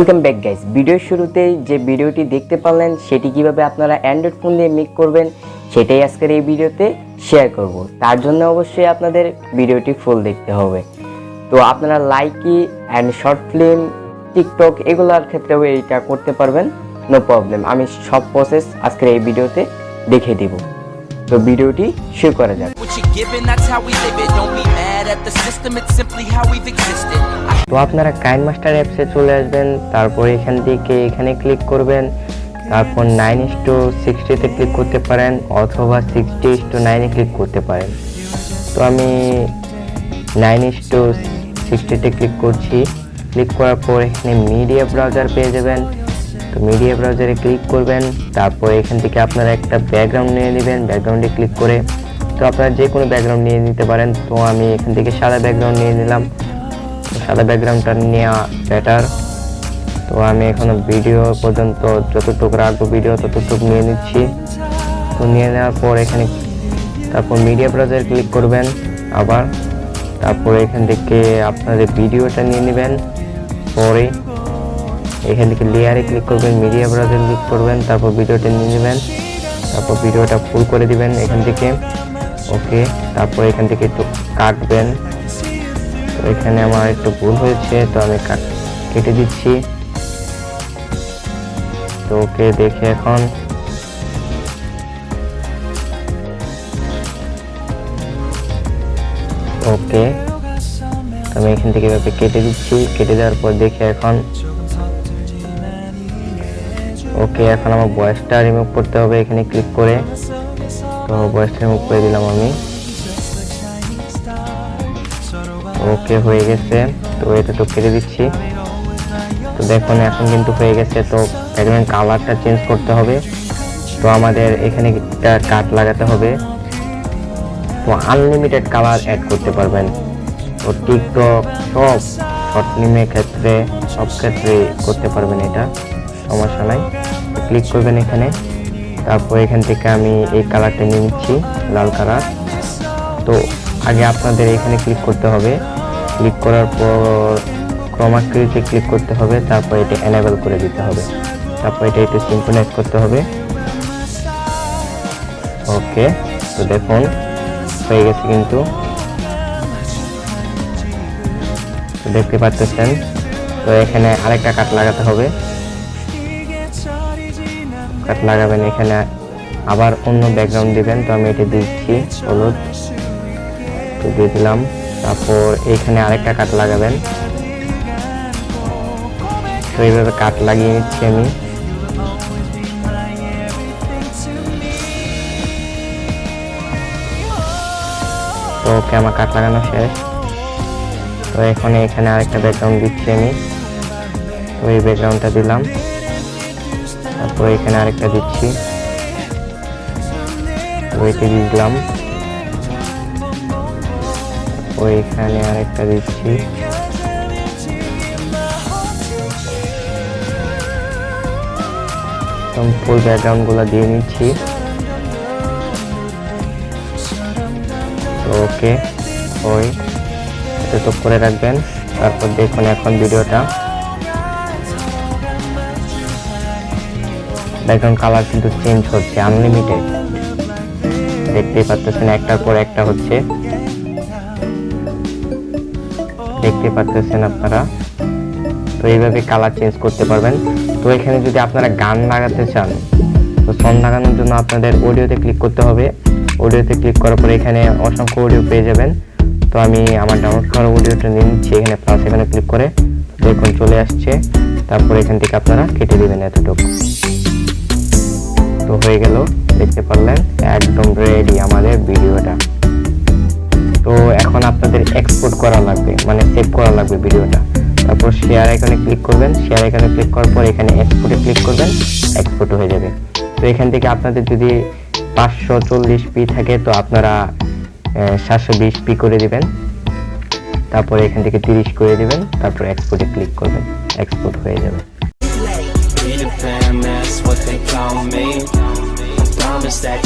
Welcome back guys ভিডিওর শুরুতেই যে ভিডিওটি দেখতে পারলেন, সেটি কীভাবে আপনারা অ্যান্ড্রয়েড ফোন দিয়ে মেক করবেন, সেটাই আজকের এই ভিডিওতে শেয়ার করব। তার জন্য অবশ্যই আপনাদের ভিডিওটি ফুল দেখতে হবে। তো আপনারা Likee and short film TikTok এগুলোর ক্ষেত্রেও এইটা করতে পারবেন নো প্রবলেম আমি সব প্রসেস আজকের এই ভিডিওতে দেখে দিব। তো ভিডিওটি শুরু করা যাক। তো আপনারা কাইন মাস্টার অ্যাপসে চলে আসবেন, তারপর এখান থেকে এখানে ক্লিক করবেন, তারপর নাইন ইস টু সিক্সটিতে ক্লিক করতে পারেন, অথবা সিক্সটি ইস টু নাইনে ক্লিক করতে পারেন। তো আমি নাইন ইস টু সিক্সটিতে ক্লিক করছি। ক্লিক করার পর এখানে মিডিয়া ব্রাউজার পেয়ে যাবেন। তো মিডিয়া ব্রাউজারে ক্লিক করবেন, তারপর এখান থেকে আপনারা একটা ব্যাকগ্রাউন্ড নিয়ে নেবেন ব্যাকগ্রাউন্ডে ক্লিক করে তো আপনারা যে কোনো ব্যাকগ্রাউন্ড নিয়ে নিতে পারেন। তো আমি এখান থেকে সাদা ব্যাকগ্রাউন্ড নিয়ে নিলাম। সাদা ব্যাকগ্রাউন্ডটা নেওয়া বেটার তো আমি এখনও ভিডিও পর্যন্ত যতটুকু রাখব ভিডিও ততটুকু নিয়ে নিচ্ছি। তো নিয়ে নেওয়ার পর এখানে তারপর মিডিয়া ব্রাউজার ক্লিক করবেন আবার। তারপর এখান থেকে আপনাদের ভিডিওটা নিয়ে নেবেন। পরে এখান থেকে লেয়ারে ক্লিক করবেন মিডিয়া ব্রাউজার ক্লিক করবেন, তারপর ভিডিওটা নিয়ে নেবেন। তারপর ভিডিওটা ফুল করে দিবেন এখান থেকে। ওকে, তারপর এখান থেকে একটু কাটবেন। তো এখানে আমার একটু ভুল হয়েছে, তো আমি কাট- দিচ্ছি। তো ওকে দেখে এখন ওকে আমি এখান থেকে এভাবে কেটে দিচ্ছি। কেটে দেওয়ার পর দেখে এখন ওকে, এখন আমার বয়সটা রিমুভ করতে হবে এখানে ক্লিক করে। তো বয়সটা রিমুভ করে দিলাম আমি। ওকে হয়ে গেছে। তো এটা তো কেটে দিচ্ছি। তো দেখুন, এখন কিন্তু হয়ে গেছে। তো ব্যাকগ্রাউন্ড কালারটা চেঞ্জ করতে হবে। তো আমাদের এখানে একটা কাট লাগাতে হবে। তো আনলিমিটেড কালার অ্যাড করতে পারবেন। তো টিকটক সব শর্ট ফিল্মের ক্ষেত্রে, সব ক্ষেত্রে করতে পারবেন এটা। সমস্যা নাই। ক্লিক করবেন এখানে। তারপর এখান থেকে আমি এই কালারটা নিয়ে নিচ্ছি, লাল কালার। তো আগে আপনাদের এখানে ক্লিক করতে হবে। ক্লিক করার পর ক্রমাকৃতিতে ক্লিক করতে হবে, তারপর এটা এনেবল করে দিতে হবে। তারপর এটা একটু সিম্পলাইজ করতে হবে। ওকে তো দেখুন, হয়ে গেছে কিন্তু। দেখতে পাচ্ছেন। তো এখানে আরেকটা কাট লাগাতে হবে। কাট লাগাবেন এখানে। আবার অন্য ব্যাকগ্রাউন্ড দিবেন, তো আমি এটা দিচ্ছি হলুদ। তো দিয়ে দিলাম। তারপর এইখানে আরেকটা কাট লাগাবেন। তো এইভাবে কাট লাগিয়ে নিচ্ছি আমি। তো ওকে, আমার কাট লাগানো শেষ। তো এখন এখানে আরেকটা ব্যাকগ্রাউন্ড দিচ্ছি আমি। তো এই ব্যাকগ্রাউন্ডটা দিলাম। তারপর এখানে আরেকটা দিচ্ছি। এটি দিলাম। ওইখানে আরেকটা দিচ্ছি। ফুল ব্যাকগ্রাউন্ডগুলো দিয়ে নিচ্ছি। ওকে ওই তো করে রাখবেন। তারপর দেখুন এখন ভিডিওটা ব্যাকগ্রাউন্ড কালার কিন্তু চেঞ্জ হচ্ছে আনলিমিটেড দেখতেই পাচ্ছেন একটার পর একটা হচ্ছে। দেখতে পাচ্ছেন আপনারা। তো এইভাবে কালার চেঞ্জ করতে পারবেন। তো এখানে যদি আপনারা গান লাগাতে চান, তো সং লাগানোর জন্য আপনাদের অডিওতে ক্লিক করতে হবে। অডিওতে ক্লিক করার পরে এখানে অসংখ্য অডিও পেয়ে যাবেন। তো আমি আমার ডাউনলোড করা অডিওটা নিয়ে নিচ্ছি, এখানে প্লাস এখানে ক্লিক করে। দেখুন, চলে আসছে। তারপর এখান থেকে আপনারা কেটে দিবেন এতটুকু। তো হয়ে গেল দেখতে পারলেন একদম রেডি আমাদের ভিডিওটা তো এখন আপনাদের এক্সপোর্ট করা লাগবে মানে সেভ করা লাগবে ভিডিওটা তারপর শেয়ার আইকনে ক্লিক করবেন শেয়ার আইকনে ক্লিক করার পর এখানে এক্সপোর্টে ক্লিক করবেন এক্সপোর্ট হয়ে যাবে তো এখান থেকে আপনাদের যদি পাঁচশো চল্লিশ পি থাকে তো আপনারা সাতশো বিশ পি করে দিবেন তারপর এখান থেকে তিরিশ করে দিবেন তারপর এক্সপোর্টে ক্লিক করবেন এক্সপোর্ট হয়ে যাবে that's what they call me. I promise that